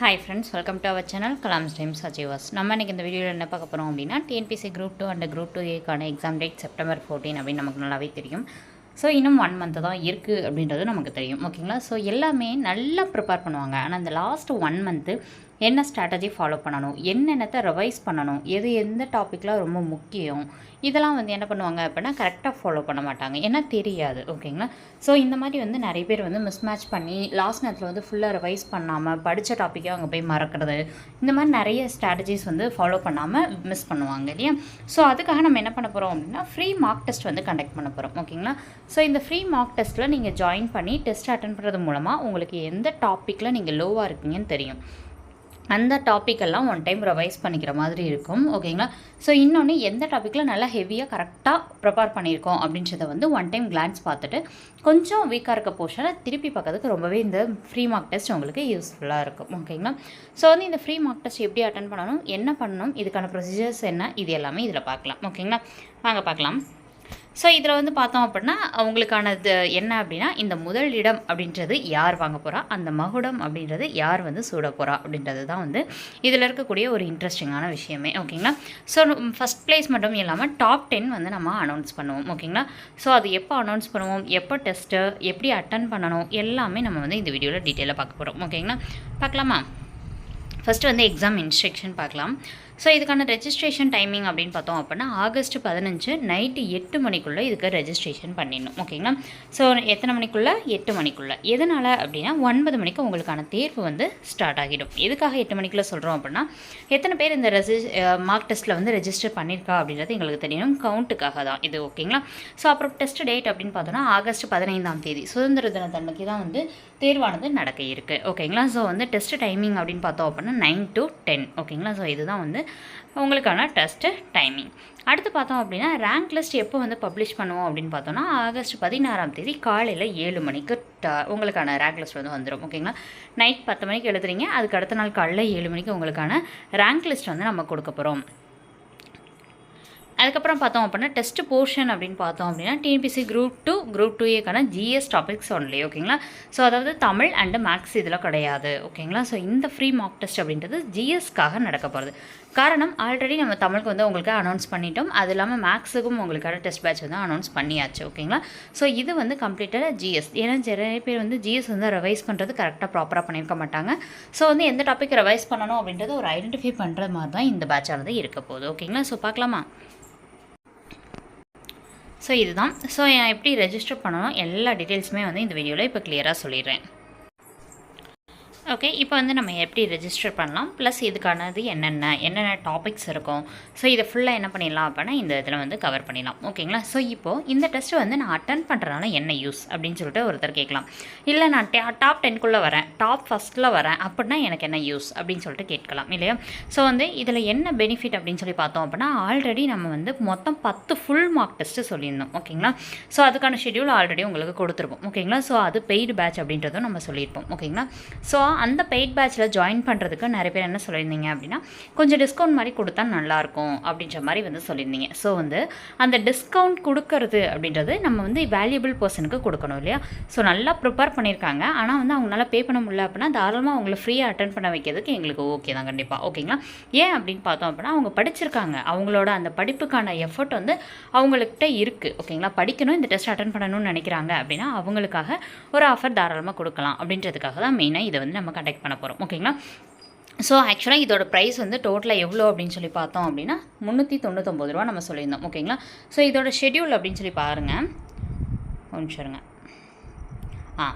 Hi friends welcome to our channel Kalams times அஜீவாஸ் நம்ம இன்றைக்கி இந்த வீடியோவில் என்ன பார்க்க போகிறோம் அப்படின்னா TNPSC group two and group two ஏக்கான exam date September fourteen அப்படின்னு நமக்கு நல்லாவே தெரியும். ஸோ இன்னும் ஒன் மந்த்து தான் இருக்குது அப்படின்றது நமக்கு தெரியும். ஓகேங்களா ஸோ எல்லாமே நல்லா ப்ரிப்பேர் பண்ணுவாங்க. ஆனால் இந்த லாஸ்ட் ஒன் மந்த்து என்ன ஸ்ட்ராட்டஜி ஃபாலோ பண்ணணும்? என்னென்னத்தை ரிவைஸ் பண்ணணும்? எது எந்த டாப்பிக்லாம் ரொம்ப முக்கியம்? இதெல்லாம் வந்து என்ன பண்ணுவாங்க அப்படின்னா கரெக்டாக ஃபாலோ பண்ண மாட்டாங்க. ஏன்னா தெரியாது. ஓகேங்களா ஸோ இந்த மாதிரி வந்து நிறைய பேர் வந்து மிஸ்மேட்ச் பண்ணி லாஸ்ட் நேரத்தில் வந்து ஃபுல்லாக ரிவைஸ் பண்ணாமல் படித்த டாப்பிக்கே அங்கே போய் மறக்கிறது இந்த மாதிரி நிறைய ஸ்ட்ராட்டஜிஸ் வந்து ஃபாலோ பண்ணாமல் மிஸ் பண்ணுவாங்க இல்லையா? ஸோ அதுக்காக நம்ம என்ன பண்ண போகிறோம் அப்படின்னா ஃப்ரீ மார்க் டெஸ்ட் வந்து கண்டக்ட் பண்ண போகிறோம் ஓகேங்களா ஸோ இந்த ஃப்ரீ மார்க் டெஸ்ட்டில் நீங்கள் ஜாயின் பண்ணி டெஸ்ட் அட்டன் பண்ணுறது மூலமாக உங்களுக்கு எந்த டாப்பிக்கில் நீங்கள் லோவாக இருக்கீங்கன்னு தெரியும். அந்த டாப்பிக்கெல்லாம் ஒன் டைம் ரிவைஸ் பண்ணிக்கிற மாதிரி இருக்கும் ஓகேங்களா ஸோ இன்னொன்று எந்த டாப்பிக்கில் நல்லா ஹெவியாக கரெக்டாக ப்ரிப்பேர் பண்ணியிருக்கோம் அப்படின்றத வந்து ஒன் டைம் கிளான்ஸ் பார்த்துட்டு கொஞ்சம் வீக்காக இருக்க போர்ஷனை திருப்பி பார்க்கறதுக்கு ரொம்பவே இந்த ஃப்ரீ மார்க் டெஸ்ட் உங்களுக்கு யூஸ்ஃபுல்லாக இருக்கும் ஓகேங்களா ஸோ வந்து இந்த ஃப்ரீ மார்க் டெஸ்ட் எப்படி அட்டன் பண்ணணும் என்ன பண்ணணும் இதுக்கான ப்ரொசீஜர்ஸ் என்ன இது எல்லாமே இதில் பார்க்கலாம் ஓகேங்களா வாங்க பார்க்கலாம். ஸோ இதில் வந்து பார்த்தோம் அப்படின்னா அவங்களுக்கானது என்ன அப்படின்னா இந்த முதல் இடம் அப்படின்றது யார் வாங்க போகிறா அந்த மகுடம் அப்படின்றது யார் வந்து சூட போகிறா அப்படின்றது தான் வந்து இதில் இருக்கக்கூடிய ஒரு இன்ட்ரெஸ்டிங்கான விஷயமே. ஓகேங்களா ஸோ ஃபஸ்ட் பிளேஸ் மட்டும் இல்லாமல் டாப் டென் வந்து நம்ம அனௌன்ஸ் பண்ணுவோம். ஓகேங்களா ஸோ அது எப்போ அனௌன்ஸ் பண்ணுவோம்? எப்போ டெஸ்ட்டு எப்படி அட்டன் பண்ணணும்? எல்லாமே நம்ம வந்து இந்த வீடியோவில் டீட்டெயிலாக பார்க்க போகிறோம் ஓகேங்களா பார்க்கலாமா? ஃபஸ்ட்டு வந்து எக்ஸாம் இன்ஸ்ட்ரக்ஷன் பார்க்கலாம். ஸோ இதுக்கான ரெஜிஸ்ட்ரேஷன் டைமிங் அப்படின்னு பார்த்தோம் அப்படின்னா ஆகஸ்ட் பதினஞ்சு நைட்டு எட்டு மணிக்குள்ளே இதுக்கு ரெஜிஸ்ட்ரேஷன் பண்ணிடணும். ஓகேங்களா ஸோ எத்தனை மணிக்குள்ளே? எட்டு மணிக்குள்ளே. எதனால் அப்படின்னா ஒன்பது மணிக்கு உங்களுக்கான தேர்வு வந்து ஸ்டார்ட் ஆகிடும். எதுக்காக எட்டு மணிக்குள்ளே சொல்கிறோம் அப்படின்னா எத்தனை பேர் இந்த ரெஜி மார்க் டெஸ்ட்டில் வந்து ரெஜிஸ்டர் பண்ணியிருக்கா அப்படின்றது எங்களுக்கு தெரியணும். கவுண்ட்டுக்காக தான். இது ஓகேங்களா ஸோ அப்புறம் டெஸ்ட் டேட் அப்படின்னு பார்த்தோன்னா ஆகஸ்ட் பதினைந்தாம் தேதி. சுதந்திர தினத்தன்னைக்கு தான் வந்து தேர்வானது நடக்க இருக்குது ஓகேங்களா ஸோ வந்து டெஸ்ட் டைமிங் அப்படின்னு பார்த்தோம் அப்படின்னா நைன் டு டென் ஓகேங்களா ஸோ இதுதான் வந்து உங்களுக்கான டெஸ்ட்டு டைமிங். அடுத்து பார்த்தோம் அப்படின்னா ரேங்க் லிஸ்ட் எப்போ வந்து பப்ளிஷ் பண்ணுவோம் அப்படின்னு பார்த்தோம்னா ஆகஸ்ட் பதினாறாம் தேதி காலையில் ஏழு மணிக்கு ட உங்களுக்கான ரேங்க் லிஸ்ட் வந்து வந்துடும் ஓகேங்களா நைட் பத்து மணிக்கு எழுதுறீங்க. அதுக்கு அடுத்த நாள் காலையில் ஏழு மணிக்கு உங்களுக்கான ரேங்க் லிஸ்ட் வந்து நம்ம கொடுக்க போகிறோம் அதுக்கப்புறம் பார்த்தோம் அப்படின்னா டெஸ்ட் போர்ஷன் அப்படின்னு பார்த்தோம் அப்படின்னா TNPSC group two group two ஏக்கான GS topics only ஓகேங்களா ஸோ அதாவது தமிழ் அண்டு மேக்ஸ் இதில் கிடையாது. ஓகேங்களா ஸோ இந்த ஃப்ரீ மார்க் டெஸ்ட் அப்படின்றது ஜிஎஸ்க்காக நடக்க போகிறது காரணம் ஆல்ரெடி நம்ம தமிழுக்கு வந்து உங்களுக்கு அனௌன்ஸ் பண்ணிட்டோம். அது இல்லாமல் மேக்ஸுக்கும் உங்களுக்கான டெஸ்ட் பேட்ச் வந்து அனௌன்ஸ் பண்ணியாச்சு ஓகேங்களா ஸோ இது வந்து கம்ப்ளீட்டாக ஜிஎஸ் ஏன்னா நிறைய பேர் வந்து ஜிஎஸ் வந்து ரிவைஸ் பண்ணுறது கரெக்டாக ப்ராப்பராக பண்ணியிருக்க மாட்டாங்க. ஸோ வந்து எந்த டாபிக் ரிவைஸ் பண்ணணும் அப்படின்றத ஒரு ஐடென்டிஃபை பண்ணுற மாதிரி தான் இந்த பேட்சானது இருக்க போகுது ஓகேங்களா ஸோ பார்க்கலாமா? ஸோ இதுதான். ஸோ எப்படி ரெஜிஸ்டர் பண்ணணும்? எல்லா டீட்டெயில்ஸுமே வந்து இந்த வீடியோவில் இப்போ கிளியராக சொல்லிடுறேன். ஓகே இப்போ வந்து நம்ம எப்படி ரெஜிஸ்டர் பண்ணலாம்? ப்ளஸ் இதுக்கானது என்னென்ன? என்னென்ன டாபிக்ஸ் இருக்கும்? ஸோ இதை ஃபுல்லாக என்ன பண்ணிடலாம் அப்படின்னா இந்த இதில் வந்து கவர் பண்ணிடலாம். ஓகேங்களா ஸோ இப்போது இந்த டெஸ்ட்டு வந்து நான் அட்டன் பண்ணுறதுனால என்ன யூஸ் அப்படின்னு சொல்லிட்டு ஒருத்தர் கேட்கலாம். இல்லை நான் டே டாப் டென்க்குள்ளே வரேன். டாப் ஃபஸ்ட்டில் வரேன். அப்படின்னா எனக்கு என்ன யூஸ் அப்படின்னு சொல்லிட்டு கேட்கலாம் இல்லையா? ஸோ வந்து இதில் என்ன பெனிஃபிட் அப்படின்னு சொல்லி பார்த்தோம் அப்படின்னா ஆல்ரெடி நம்ம வந்து மொத்தம் பத்து ஃபுல் மார்க் டெஸ்ட்டு சொல்லியிருந்தோம். ஓகேங்களா ஸோ அதுக்கான ஷெடியூல் ஆல்ரெடி உங்களுக்கு கொடுத்துருப்போம். ஓகேங்களா ஸோ அது பெய்டு பேட்ச் அப்படின்றதும் நம்ம சொல்லியிருப்போம். ஓகேங்களா ஸோ அந்த பெய்ட் பேட்சில் ஜாயின் பண்ணுறதுக்கு நிறைய பேர் என்ன சொல்லியிருந்தீங்க அப்படின்னா கொஞ்சம் டிஸ்கவுண்ட் மாதிரி கொடுத்தா நல்லாயிருக்கும் அப்படின்ற மாதிரி வந்து சொல்லியிருந்தீங்க. ஸோ வந்து அந்த டிஸ்கவுண்ட் கொடுக்கறது அப்படின்றது நம்ம வந்து வேல்யூபிள் பர்சனுக்கு கொடுக்கணும் இல்லையா? ஸோ நல்லா ப்ரிப்பேர் பண்ணியிருக்காங்க. ஆனால் வந்து அவங்களால பே பண்ண முடியல அப்படின்னா தாராளமாக அவங்கள ஃப்ரீயாக அட்டன் பண்ண வைக்கிறதுக்கு எங்களுக்கு ஓகே தான் கண்டிப்பாக ஓகேங்களா ஏன் அப்படின்னு பார்த்தோம் அப்படின்னா அவங்க படிச்சிருக்காங்க. அவங்களோட அந்த படிப்புக்கான எஃபர்ட் வந்து அவங்கள்கிட்ட இருக்குது ஓகேங்களா படிக்கணும் இந்த டெஸ்ட் அட்டன் பண்ணணும்னு நினைக்கிறாங்க அப்படின்னா அவங்களுக்காக ஒரு ஆஃபர் தாராளமாக கொடுக்கலாம் அப்படின்றதுக்காக தான் மெயினாக இதை வந்து நம்ம கண்டக்ட் பண்ண போகிறோம் ஓகேங்களா ஸோ ஆக்சுவலாக இதோட ப்ரைஸ் வந்து டோட்டலாக எவ்வளோ அப்படின்னு சொல்லி பார்த்தோம் அப்படின்னா முந்நூற்றி தொண்ணூத்தொம்பது ரூபா நம்ம சொல்லியிருந்தோம். ஓகேங்களா ஸோ இதோட ஷெட்யூல் அப்படின்னு சொல்லி பாருங்கள் ஒரு ஆ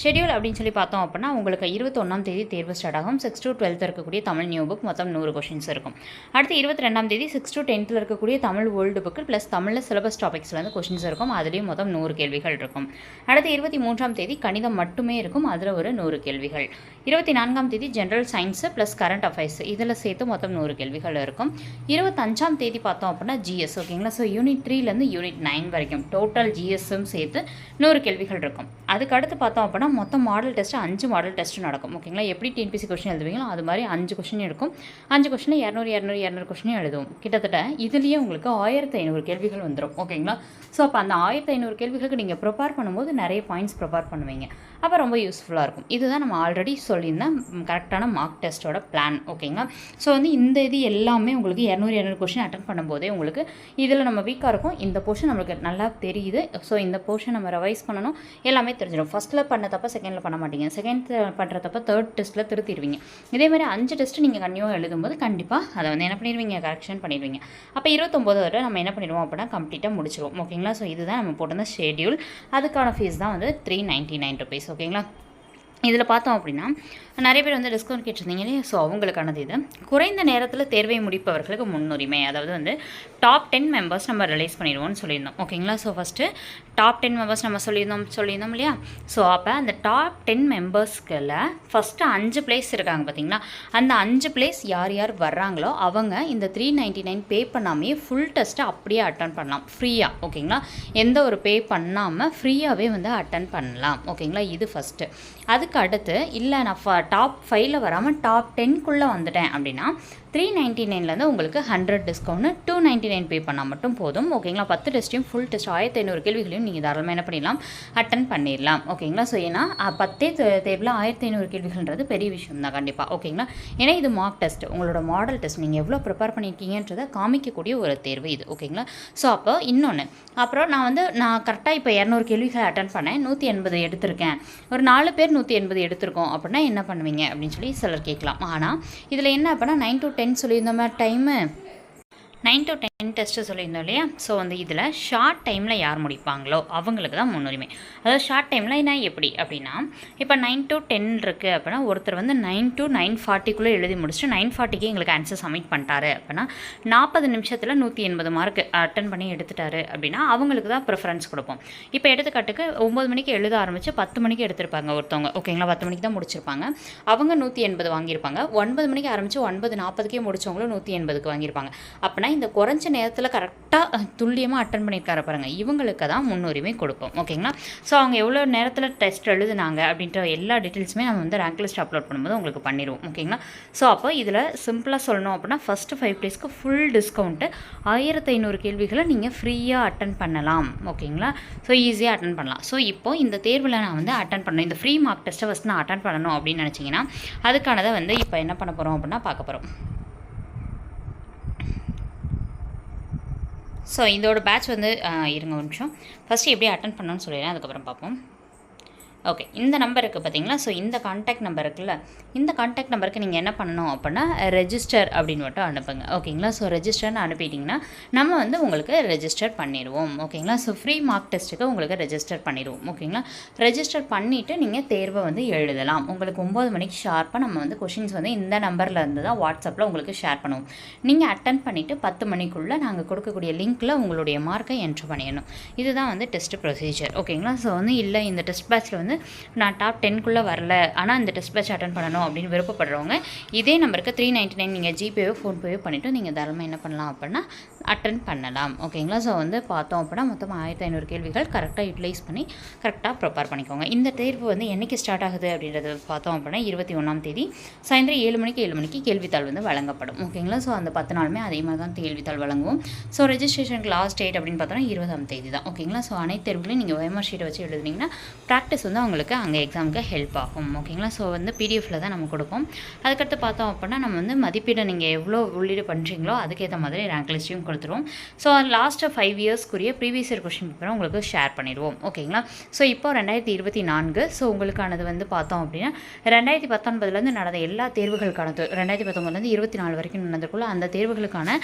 ஷெடியூல் அப்படின்னு சொல்லி பார்த்தோம் அப்படின்னா உங்களுக்கு இருபத்தொன்னாம் தேதி தேர்வு ஸ்டார்ட் ஆகும். சிக்ஸ் டு டுவெல்த் இருக்கக்கூடிய தமிழ் நியூ புக் மொத்தம் நூறு கொஷின்ஸ் இருக்கும். அடுத்து இருபத்தி ரெண்டாம் தேதி சிக்ஸ் டு டென்த்தில் இருக்கக்கூடிய தமிழ் ஓல்டு புக்கு ப்ளஸ் தமிழில் சிலபஸ் டாபிக்ஸ்லேருந்து கொஷின்ஸ் இருக்கும். அதுலேயும் மொத்தம் நூறு கேள்விகள் இருக்கும். அடுத்து இருபத்தி மூன்றாம் தேதி கணிதம் மட்டுமே இருக்கும். அதில் ஒரு நூறு கேள்விகள். இருபத்தி நான்காம் தேதி general science plus current affairs இதில் சேர்த்து மொத்தம் நூறு கேள்விகள் இருக்கும். இருபத்தஞ்சாம் தேதி பார்த்தோம் அப்படின்னா ஜிஎஸ் ஓகேங்களா ஸோ யூனிட் த்ரீலேருந்து யூனிட் நைன் வரைக்கும் டோட்டல் ஜிஎஸ்ஸும் சேர்த்து நூறு கேள்விகள் இருக்கும். அதுக்கு அடுத்து பார்த்தோம் அப்படின்னா மொத்தம் மாடல் டெஸ்ட்டு அஞ்சு மாடல் டெஸ்ட்டு நடக்கும். ஓகேங்களா எப்படி டிஎன்பிசி கொஷின் எழுதுவீங்களோ அது மாதிரி அஞ்சு கொஷின் இருக்கும். அஞ்சு கொஷினில் இரநூறு இரநூறு இரநூறு கொஷினும் எழுதுவோம். கிட்டத்தட்ட இதுலேயே உங்களுக்கு ஆயிரத்து ஐநூறு கேள்விகள் வந்துடும் ஓகேங்களா ஸோ அப்போ அந்த ஆயிரத்தி ஐநூறு கேள்விகளுக்கு நீங்கள் ப்ரிப்பேர் பண்ணும்போது நிறைய பாயிண்ட்ஸ் ப்ரிப்பேர் பண்ணுவீங்க. அப்போ ரொம்ப யூஸ்ஃபுல்லாக இருக்கும். இதுதான் நம்ம ஆல்ரெடி சொல்லியிருந்தேன். கரெக்டான மார்க் டெஸ்ட்டோட பிளான் ஓகேங்களா? ஸோ வந்து இந்த இது எல்லாமே உங்களுக்கு இரநூறு இரநூறு கொஷின் அட்டன் பண்ணும்போதே உங்களுக்கு இதில் நம்ம வீக்காக இருக்கும். இந்த போர்ஷன் நம்மளுக்கு நல்லா தெரியுது. ஸோ இந்த போர்ஷன் நம்ம ரிவைஸ் பண்ணணும். எல்லாமே தெரிஞ்சிடும். ஃபஸ்ட்டில் பண்ண தப்ப செகண்டில் பண்ண மாட்டீங்க. செகண்ட் பண்ணுற தப்ப தேர்ட் டெஸ்ட்டில் திருத்திடுவீங்க. இதே மாதிரி அஞ்சு டெஸ்ட்டு நீங்கள் கண்டிப்பாக எழுதும்போது கண்டிப்பாக அதை வந்து என்ன பண்ணிடுவீங்க? கரெக்ஷன் பண்ணிடுவீங்க. அப்போ இருபத்தொம்போது வரை நம்ம என்ன பண்ணிடுவோம் அப்படின்னா கம்ப்ளீட்டாக முடிச்சிடுவோம் ஓகேங்களா? ஸோ இதுதான் நம்ம போட்டிருந்த ஷெட்யூல் அதுக்கான ஃபீஸ் தான் வந்து த்ரீ நைன்ட்டி நைன் ருபீஸ் ஓகேங்களா? இதில் பார்த்தோம் அப்படின்னா நிறைய பேர் வந்து டிஸ்கவுண்ட் கேட்டிருந்தீங்க இல்லையா? ஸோ அவங்களுக்கானது இது. குறைந்த நேரத்தில் தேர்வை முடிப்பவர்களுக்கு முன்னுரிமை. அதாவது வந்து டாப் டென் மெம்பர்ஸ் நம்ம ரிலீஸ் பண்ணிடுவோம்னு சொல்லியிருந்தோம். ஓகேங்களா so first top ten members நம்ம சொல்லியிருந்தோம் சொல்லியிருந்தோம் இல்லையா? ஸோ அப்போ அந்த டாப் டென் மெம்பர்ஸ்கில் ஃபஸ்ட்டு அஞ்சு பிளேஸ் இருக்காங்க பார்த்தீங்களா? அந்த அஞ்சு பிளேஸ் யார் யார் வர்றாங்களோ அவங்க இந்த த்ரீ நைன்ட்டி நைன் பே பண்ணாமையே ஃபுல் டெஸ்ட்டை அப்படியே அட்டன் பண்ணலாம். ஃப்ரீயாக ஓகேங்களா எந்த ஒரு பே பண்ணாமல் ஃப்ரீயாகவே வந்து அட்டன் பண்ணலாம். ஓகேங்களா இது ஃபஸ்ட்டு அதுக்கு அடுத்து இல்லை நான் ஃப டாப் ஃபைவ்ல வராமல் டாப் டென்க்குள்ளே வந்துட்டேன் அப்படின்னா த்ரீ நைன்ட்டி நைன்லேருந்து உங்களுக்கு hundred discount two ninety nine pay பண்ணால் மட்டும் போதும். ஓகேங்களா பத்து டெஸ்ட்டையும் ஃபுல் டெஸ்ட் ஆயிரத்தி ஐநூறு கேள்விகளையும் நீங்கள் தாராளமாக என்ன பண்ணிடலாம்? அட்டன் பண்ணிடலாம். ஓகேங்களா ஸோ ஏன்னா பத்தே தேர்வில் ஆயிரத்தி ஐநூறு கேள்விகள்ன்றது பெரிய விஷயம் தான் கண்டிப்பாக ஓகேங்களா ஏன்னா இது மார்க் டெஸ்ட் உங்களோட மாடல் டெஸ்ட் நீங்கள் எவ்வளோ ப்ரிப்பேர் பண்ணியிருக்கீங்கன்றதை காமிக்கக்கூடிய ஒரு தேர்வு இது. ஓகேங்களா ஸோ அப்போ இன்னொன்று அப்புறம் நான் வந்து நான் கரெக்டாக இப்போ இரநூறு கேள்விகளை அட்டன் பண்ணேன். நூற்றி எண்பது எடுத்திருக்கேன். ஒரு நாலு பேர் நூற்றி எண்பது எடுத்திருக்கோம் அப்படின்னா என்ன பண்ணுவீங்க? அப்படின்னு சொல்லி சிலர் கேட்கலாம். ஆனால் இதில் என்ன அப்படின்னா நைன் டு டென் சொல்லியிருந்த மாதிரி time nine to ten test சொல்லியிருந்தோம் இல்லையா? ஸோ வந்து இதில் ஷார்ட் டைமில் யார் முடிப்பாங்களோ அவங்களுக்கு தான் முன்னுரிமை. அதாவது ஷார்ட் டைமில் என்ன எப்படி அப்படின்னா இப்போ நைன் டு டென் இருக்குது அப்படின்னா ஒருத்தர் வந்து நைன் டு நைன் ஃபார்ட்டிக்குள்ளே எழுதி முடிச்சுட்டு நைன் ஃபார்ட்டிக்கு எங்களுக்கு ஆன்சர் சப்மிட் பண்ணிட்டாரு அப்படின்னா நாற்பது நிமிஷத்தில் நூற்றி எண்பது மார்க் அட்டன் பண்ணி எடுத்துட்டாரு அப்படின்னா அவங்களுக்கு தான் ப்ரிஃபரன்ஸ் கொடுப்போம். இப்போ எடுத்துக்காட்டுக்கு ஒம்பது மணிக்கு எழுத ஆரம்பித்து பத்து மணிக்கு எடுத்திருப்பாங்க ஒருத்தவங்க. ஓகேங்களா பத்து மணிக்கு தான் முடிச்சிருப்பாங்க. அவங்க நூற்றி எண்பது வாங்கியிருப்பாங்க. ஒன்பது மணிக்கு ஆரம்பித்து ஒன்பது நாற்பதுக்கே முடிச்சவங்களும் நூற்றி எண்பதுக்கு வாங்கியிருப்பாங்க. அப்படின்னா இந்த குறைஞ்ச நேரத்தில் கரெக்டாக துல்லியமாக அட்டன் பண்ணியிருக்காரு பாருங்கள் இவங்களுக்கு தான் முன்னுரிமை கொடுப்போம். ஓகேங்களா ஸோ அவங்க எவ்வளோ நேரத்தில் டெஸ்ட் எழுதுனாங்க அப்படின்ற எல்லா டீட்டெயில்ஸுமே நம்ம வந்து ரேங்க் லிஸ்ட் அப்லோட் பண்ணும்போது உங்களுக்கு பண்ணிடுவோம் ஓகேங்களா ஸோ அப்போ இதில் சிம்பிளாக சொல்லணும் அப்படின்னா ஃபஸ்ட்டு ஃபைவ் டேஸ்க்கு ஃபுல் டிஸ்கவுண்ட்டு ஆயிரத்தி ஐநூறு கேள்விகளை நீங்கள் ஃப்ரீயாக அட்டன் பண்ணலாம். ஓகேங்களா ஸோ ஈஸியாக அட்டன் பண்ணலாம். ஸோ இப்போ இந்த தேர்வில் நான் வந்து அட்டன் பண்ணணும். இந்த ஃப்ரீ மார்க் டெஸ்ட்டை ஃபஸ்ட் நான் அட்டன் பண்ணணும் அப்படின்னு நினச்சிங்கன்னா அதுக்கானதை வந்து இப்போ என்ன பண்ண போகிறோம் அப்படின்னா பார்க்க போகிறோம் ஸோ இதோட பேட்ச் வந்து இருங்க ஒரு நிமிஷம். ஃபஸ்ட்டு எப்படி அட்டன் பண்ணணும்னு சொல்லிடுறேன். அதுக்கப்புறம் பார்ப்போம். ஓகே இந்த நம்பர் இருக்குது பார்த்தீங்களா ஸோ இந்த காண்டாக்ட் நம்பர் இருக்குல்ல? இந்த காண்டாக்ட் நம்பருக்கு நீங்கள் என்ன பண்ணணும் அப்படின்னா ரெஜிஸ்டர் அப்படின்னு மட்டும் அனுப்புங்க. ஓகேங்களா ஸோ ரெஜிஸ்டர்னு அனுப்பிட்டிங்கன்னா நம்ம வந்து உங்களுக்கு ரெஜிஸ்டர் பண்ணிடுவோம். ஓகேங்களா ஸோ ஃப்ரீ மார்க் டெஸ்ட்டுக்கு உங்களுக்கு ரெஜிஸ்டர் பண்ணிடுவோம். ஓகேங்களா ரெஜிஸ்டர் பண்ணிவிட்டு நீங்கள் தேர்வை வந்து எழுதலாம். உங்களுக்கு ஒம்பது மணிக்கு ஷார்ப்பாக நம்ம வந்து கொஷின்ஸ் வந்து இந்த நம்பரில் இருந்து தான் வாட்ஸ்அப்பில் உங்களுக்கு ஷேர் பண்ணுவோம். நீங்கள் அட்டன் பண்ணிவிட்டு பத்து மணிக்குள்ளே நாங்கள் கொடுக்கக்கூடிய லிங்க்கில் உங்களுடைய மார்க்கை என்ட்ரு பண்ணிடணும். இதுதான் வந்து டெஸ்ட் ப்ரொசீஜர் ஓகேங்களா ஸோ வந்து இல்லை இந்த டெஸ்ட் பேட்ச்சில் வந்து நான் டாப் டென்க்குள்ளே வரல. ஆனால் இந்த டெஸ்ட் பேட்ச் அட்டன் பண்ணணும் அப்படின்னு விருப்பப்படுறவங்க இதே நம்பருக்கு த்ரீ நைன்ட்டி நைன் நீங்கள் ஜிபேவோ ஃபோன்பேவோ பண்ணிவிட்டு நீங்கள் தாராளமாக என்ன பண்ணலாம் அப்படின்னா அட்டன் பண்ணலாம். ஓகேங்களா ஸோ வந்து பார்த்தோம் அப்படின்னா மொத்தம் ஆயிரத்தி ஐநூறு கேள்விகள் கரெக்டாக யூட்டிலைஸ் பண்ணி கரெக்டாக ப்ரிப்பேர் பண்ணிக்கோங்க. இந்த தேர்வு வந்து என்னைக்கு ஸ்டார்ட் ஆகுது அப்படின்றத பார்த்தோம் அப்படின்னா இருபத்தி ஒன்றாம் தேதி சாயந்தரம் ஏழு மணிக்கு ஏழு மணிக்கு கேள்வித்தாள் வந்து வழங்கப்படும். ஓகேங்களா ஸோ அந்த பத்து நாளுமே அதே மாதிரி தான் கேள்வித்தாள் வழங்குவோம். ஸோ ரெஜிஸ்ட்ரேஷனுக்கு லாஸ்ட் டேட் அப்படின்னு பார்த்தோன்னா இருபதாம் தேதி தான். ஓகேங்களா ஸோ அனைத்து தேர்வுகளையும் நீங்கள் ஒயமர் ஷீட்டை வச்சு எழுதுனீங்கன்னா ப்ராக்டிஸ் வந்து உங்களுக்கு அங்கே எக்ஸாமுக்கு ஹெல்ப் ஆகும். ஓகேங்களா ஸோ வந்து பிடிஎஃபில் தான் நம்ம கொடுப்போம். அதுக்கடுத்து பார்த்தோம் அப்படின்னா நம்ம வந்து மதிப்பீடை நீங்கள் எவ்வளோ உள்ளீடு பண்ணுறீங்களோ அதுக்கேற்ற மாதிரி ரேங்க் லிஸ்ட்டையும் கொடுத்துருவோம். ஸோ லாஸ்ட்டு ஃபைவ் இயர்ஸ்க்குரிய ப்ரீவியஸ் இயர் கொஷின் பேப்பரை உங்களுக்கு ஷேர் பண்ணிடுவோம். ஓகேங்களா ஸோ இப்போ ரெண்டாயிரத்தி இருபத்தி நான்கு ஸோ உங்களுக்கானது வந்து பார்த்தோம் அப்படின்னா ரெண்டாயிரத்தி பத்தொன்பதுலேருந்து நடந்த எல்லா தேர்வுகளுக்கான ரெண்டாயிரத்தி பத்தொம்பதுலேருந்து இருபத்தி நாலு வரைக்கும் நடந்திருக்குள்ள அந்த தேர்வுகளுக்கான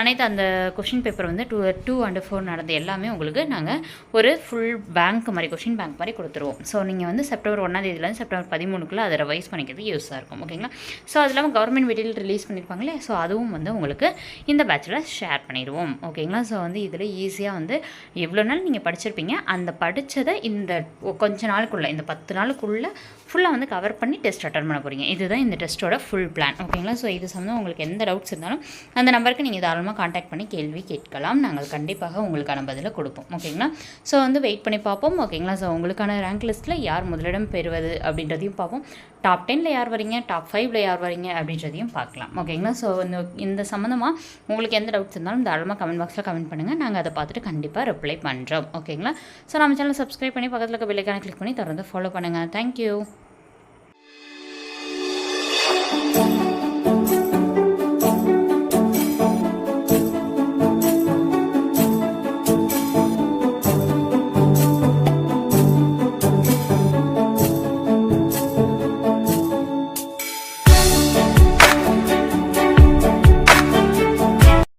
அனைத்து அந்த கொஷின் பேப்பர் வந்து டூ டூ அண்ட் ஃபோர் நடந்த எல்லாமே உங்களுக்கு நாங்கள் ஒரு ஃபுல் பேங்க் மாதிரி கொஷின் பேங்க் மாதிரி கொடுத்துருவோம். ஸோ நீங்கள் வந்து செப்டம்பர் ஒன்றாம் தேதியிலேருந்து செப்டம்பர் பதிமூணுக்குள்ளே அதை ரிவைஸ் பண்ணிக்கிறது யூஸாக இருக்கும் ஓகேங்களா ஸோ அது இல்லாமல் கவர்மெண்ட் மெட்டீரியல் ரிலீஸ் பண்ணியிருப்பாங்களே ஸோ அதுவும் வந்து உங்களுக்கு இந்த பேட்சில் ஷேர் பண்ணிடுவோம் ஓகேங்களா ஸோ வந்து இதில் ஈஸியாக வந்து எவ்வளோ நாள் நீங்கள் படிச்சிருப்பீங்க அந்த படித்ததை இந்த கொஞ்ச நாளுக்குள்ளே இந்த பத்து நாளுக்குள்ளே ஃபுல்லாக வந்து கவர் பண்ணி டெஸ்ட் அட்டன் பண்ண போகிறீங்க இதுதான் இந்த டெஸ்ட்டோட ஃபுல் பிளான் ஓகேங்களா ஸோ இது சம்மந்தம் உங்களுக்கு எந்த டவுட்ஸ் இருந்தாலும் அந்த நம்பருக்கு நீங்கள் தாராளமாக காண்டாக்ட் பண்ணி கேள்வி கேட்கலாம். நாங்கள் கண்டிப்பாக உங்களுக்கான பதிலை கொடுப்போம் ஓகேங்களா ஸோ வந்து வெயிட் பண்ணி பார்ப்போம் ஓகேங்களா ஸோ உங்களுக்கான ரேங்க் லிஸ்ட் லிஸ்ட்டில் யார் முதலிடம் பெறுவது அப்படின்றதையும் பார்ப்போம். டாப் டெனில் யார் வரீங்க? டாப் ஃபைவ்ல யார் வரீங்க? அப்படின்றதையும் பார்க்கலாம். ஓகேங்களா ஸோ இந்த இந்த சம்மந்தமாக உங்களுக்கு எந்த டவுட்ஸ் இருந்தாலும் தாராளமாக கமெண்ட் பாக்ஸில் கமெண்ட் பண்ணுங்கள் நாங்கள் அதை பார்த்துட்டு கண்டிப்பாக ரிப்ளை பண்ணுறோம் ஓகேங்களா ஸோ நம்ம சேனல் சப்ஸ்கிரைப் பண்ணி பக்கத்தில் இருக்க பெல்லைக்கான கிளிக் பண்ணி தொடர்ந்து ஃபாலோ பண்ணுங்கள் தேங்க்யூ